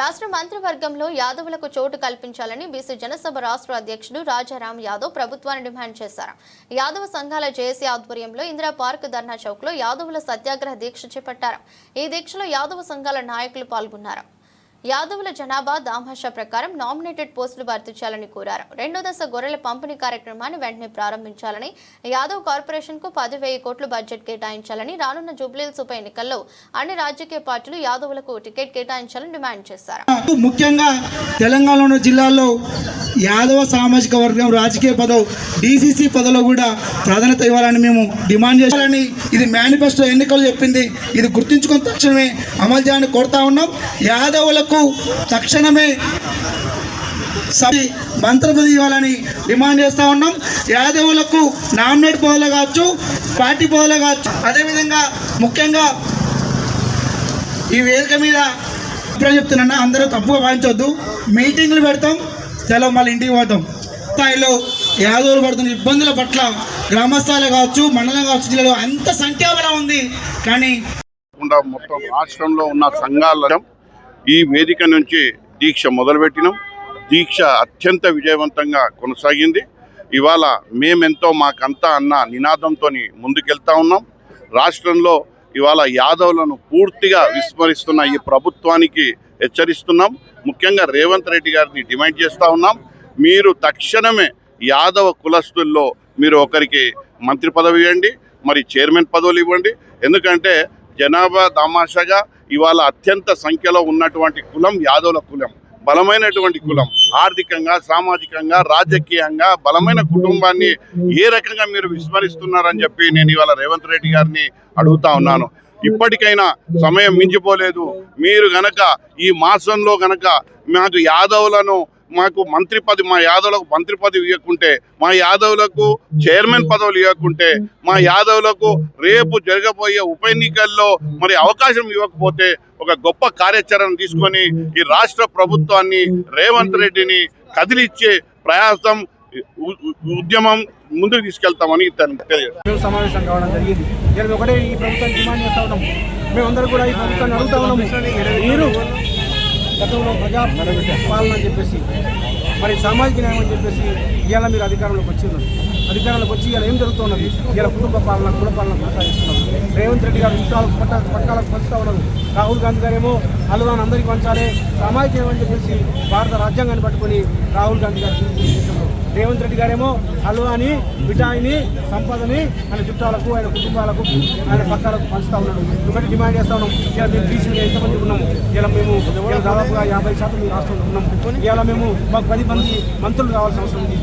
రాష్ట్ర మంత్రివర్గంలో యాదవులకు చోటు కల్పించాలని బీసీ జనసభ రాష్ట్ర అధ్యక్షుడు రాజారాం యాదవ్ ప్రభుత్వాన్ని డిమాండ్ చేశారు. యాదవ సంఘాల జేఏసీ ఆధ్వర్యంలో ఇందిరా పార్క్ ధర్నా చౌక్లో యాదవుల సత్యాగ్రహ దీక్ష చేపట్టారు. ఈ దీక్షలో యాదవ సంఘాల నాయకులు పాల్గొన్నారు. యాదవుల జనాభా దామాషా ప్రకారం నామినేటెడ్ పోస్టులు భర్తీ చేయాలని కోరారు. రెండో దశ గొర్రెల పంపిణీ కార్యక్రమాన్ని వెంటనే ప్రారంభించాలని యాదవ్ కార్పొరేషన్కు పది కోట్లు బడ్జెట్ కేటాయించాలని రానున్న జూబ్లీల్స్ ఉప ఎన్నికల్లో అన్ని రాజకీయ పార్టీలు యాదవులకు టికెట్ కేటాయించాలని డిమాండ్ చేశారు. ముఖ్యంగా తెలంగాణలోని జిల్లాల్లో యాదవ సామాజిక వర్గం రాజకీయ పదవి డీసీసీ పదవిలో కూడా ప్రాధాన్యత ఇవ్వాలని మేము డిమాండ్ చేయాలని ఇది మేనిఫెస్టో ఎన్నికలు చెప్పింది. ఇది గుర్తుంచుకొని తక్షణమే అమలు చేయాలని కోరుతా ఉన్నాం. యాదవులకు తక్షణమే సభ మంత్రి ఇవ్వాలని డిమాండ్ చేస్తూ ఉన్నాం. యాదవులకు నామినేట్ పదవులు కావచ్చు పార్టీ పదవులు కావచ్చు. అదేవిధంగా ముఖ్యంగా ఈ వేదిక మీద ఇప్పుడే చెప్తున్నా అందరూ తప్పుగా భావించవద్దు మీటింగ్లు పెడతాం. చాలా మళ్ళీ ఇంటికి పోతాం. స్థాయిలో యాదవులు పడుతున్న ఇబ్బందుల పట్ల గ్రామస్థాయిలో కావచ్చు మండలం కావచ్చు జిల్లాలో అంత సంఖ్యాబలం ఉంది. కానీ మొత్తం రాష్ట్రంలో ఉన్న సంఘాల ఈ వేదిక నుంచి దీక్ష మొదలుపెట్టినాం. దీక్ష అత్యంత విజయవంతంగా కొనసాగింది. ఇవాళ మేమెంతో మాకంతా అన్న నినాదంతో ముందుకెళ్తా ఉన్నాం. రాష్ట్రంలో ఇవాళ యాదవులను పూర్తిగా విస్మరిస్తున్న ఈ ప్రభుత్వానికి హెచ్చరిస్తున్నాం. ముఖ్యంగా రేవంత్ రెడ్డి గారిని డిమాండ్ చేస్తూ ఉన్నాం. మీరు తక్షణమే యాదవ కులస్తుల్లో మీరు ఒకరికి మంత్రి పదవి ఇవ్వండి. మరి చైర్మన్ పదవులు ఇవ్వండి. ఎందుకంటే జనాభా తమాషాగా ఇవాళ అత్యంత సంఖ్యలో ఉన్నటువంటి కులం యాదవుల కులం బలమైనటువంటి కులం ఆర్థికంగా సామాజికంగా రాజకీయంగా బలమైన కుటుంబాన్ని ఏ రకంగా మీరు విస్మరిస్తున్నారని చెప్పి నేను ఇవాళ రేవంత్ రెడ్డి గారిని అడుగుతా ఉన్నాను. ఇప్పటికైనా సమయం మించిపోలేదు. మీరు గనక ఈ మాసంలో గనక మాకు యాదవులను మాకు మంత్రి పదవి మా యాదవులకు మంత్రి పదవి ఇవ్వకుంటే మా యాదవులకు చైర్మన్ పదవులు ఇవ్వకుంటే మా యాదవులకు రేపు జరగబోయే ఉప ఎన్నికల్లో మరి అవకాశం ఇవ్వకపోతే ఒక గొప్ప కార్యాచరణ తీసుకొని ఈ రాష్ట్ర ప్రభుత్వాన్ని రేవంత్ రెడ్డిని కదిలిచ్చే ప్రయాసం ఉద్యమం ముందుకు తీసుకెళ్తామని తెలియదు సమావేశం కావడం జరిగింది. నేను ఒకటే ఈ డిమాండ్ చేస్తా ఉన్నాం. మేమందరూ కూడా ఈ ప్రభుత్వాన్ని అడుగుతా ఉన్నాము మీరు గతంలో ప్రజా పాలన అని చెప్పేసి మరి సామాజిక న్యాయం అని చెప్పేసి ఇవాళ మీరు అధికారంలోకి వచ్చింది అధికారంలోకి వచ్చి ఇలా ఏం జరుగుతున్నది? ఇలా కుటుంబ పాలన కుల పాలన కొనసాగిస్తున్నారు. రేవంత్ రెడ్డి గారు చుట్టాలకు పట్ట పట్టాలకు పంచుతా ఉన్నారు. రాహుల్ గాంధీ గారేమో హల్వాన్ అందరికీ పంచాలి. సామాజిక న్యాయం అని చెప్పేసి భారత రాజ్యాంగాన్ని పట్టుకొని రాహుల్ గాంధీ గారు రేవంత్ రెడ్డి గారేమో హల్వాని మిఠాయిని సంపదని ఆయన చుట్టాలకు ఆయన కుటుంబాలకు ఆయన పక్కాలకు పంచుతా ఉన్నాడు. ఒకటి డిమాండ్ చేస్తా ఉన్నాం ఇలా మేము బీసీలు ఎంతమంది ఉన్నాం? ఇలా మేము దాదాపుగా యాభై శాతం రాష్ట్రంలో ఉన్నాము ఇలా మేము మాకు పది మంది మంత్రులు కావాల్సిన అవసరం ఉంది.